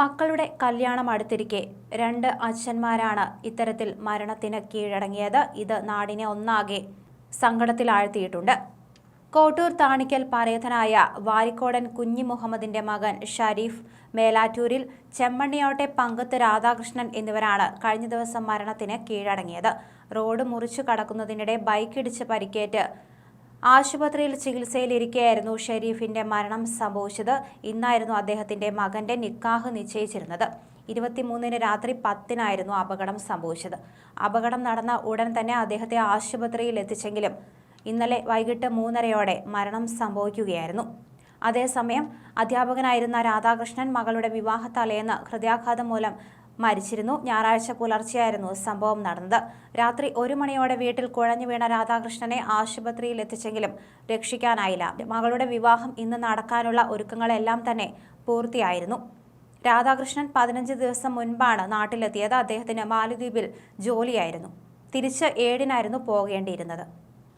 മക്കളുടെ കല്യാണം അടുത്തിരിക്കെ രണ്ട് അച്ഛന്മാരാണ് ഇത്തരത്തിൽ മരണത്തിന് കീഴടങ്ങിയത്. ഇത് നാടിനെ ഒന്നാകെ സങ്കടത്തിലാഴ്ത്തിയിട്ടുണ്ട്. കോട്ടൂർ താണിക്കൽ പരേതനായ വാരിക്കോടൻ കുഞ്ഞി മുഹമ്മദിന്റെ മകൻ ഷരീഫ് മേലാറ്റൂരിൽ ചെമ്മണ്ണിയോട്ടെ പങ്കത്ത് രാധാകൃഷ്ണൻ എന്നിവരാണ് കഴിഞ്ഞ ദിവസം മരണത്തിന് കീഴടങ്ങിയത്. റോഡ് മുറിച്ചു കടക്കുന്നതിനിടെ ബൈക്കിടിച്ച് പരിക്കേറ്റ് ആശുപത്രിയിൽ ചികിത്സയിലിരിക്കെയായിരുന്നു ഷെരീഫിന്റെ മരണം സംഭവിച്ചത്. ഇന്നായിരുന്നു അദ്ദേഹത്തിന്റെ മകന്റെ നിക്കാഹ് നിശ്ചയിച്ചിരുന്നത്. ഇരുപത്തിമൂന്നിന് രാത്രി പത്തിനായിരുന്നു അപകടം സംഭവിച്ചത്. അപകടം നടന്ന ഉടൻ തന്നെ അദ്ദേഹത്തെ ആശുപത്രിയിൽ എത്തിച്ചെങ്കിലും ഇന്നലെ വൈകിട്ട് മൂന്നരയോടെ മരണം സംഭവിക്കുകയായിരുന്നു. അതേസമയം അധ്യാപകനായിരുന്ന രാധാകൃഷ്ണൻ മകളുടെ വിവാഹ ഹൃദയാഘാതം മൂലം മരിച്ചിരുന്നു. ഞായറാഴ്ച പുലർച്ചെയായിരുന്നു സംഭവം നടന്നത്. രാത്രി ഒരു മണിയോടെ വീട്ടിൽ കുഴഞ്ഞു വീണ രാധാകൃഷ്ണനെ ആശുപത്രിയിൽ എത്തിച്ചെങ്കിലും രക്ഷിക്കാനായില്ല. മകളുടെ വിവാഹം ഇന്ന് നടക്കാനുള്ള ഒരുക്കങ്ങളെല്ലാം തന്നെ പൂർത്തിയായിരുന്നു. രാധാകൃഷ്ണൻ പതിനഞ്ച് ദിവസം മുൻപാണ് നാട്ടിലെത്തിയത്. അദ്ദേഹത്തിന് മാലദ്വീപിൽ ജോലിയായിരുന്നു. തിരിച്ച് ഏഴിനായിരുന്നു പോകേണ്ടിയിരുന്നത്.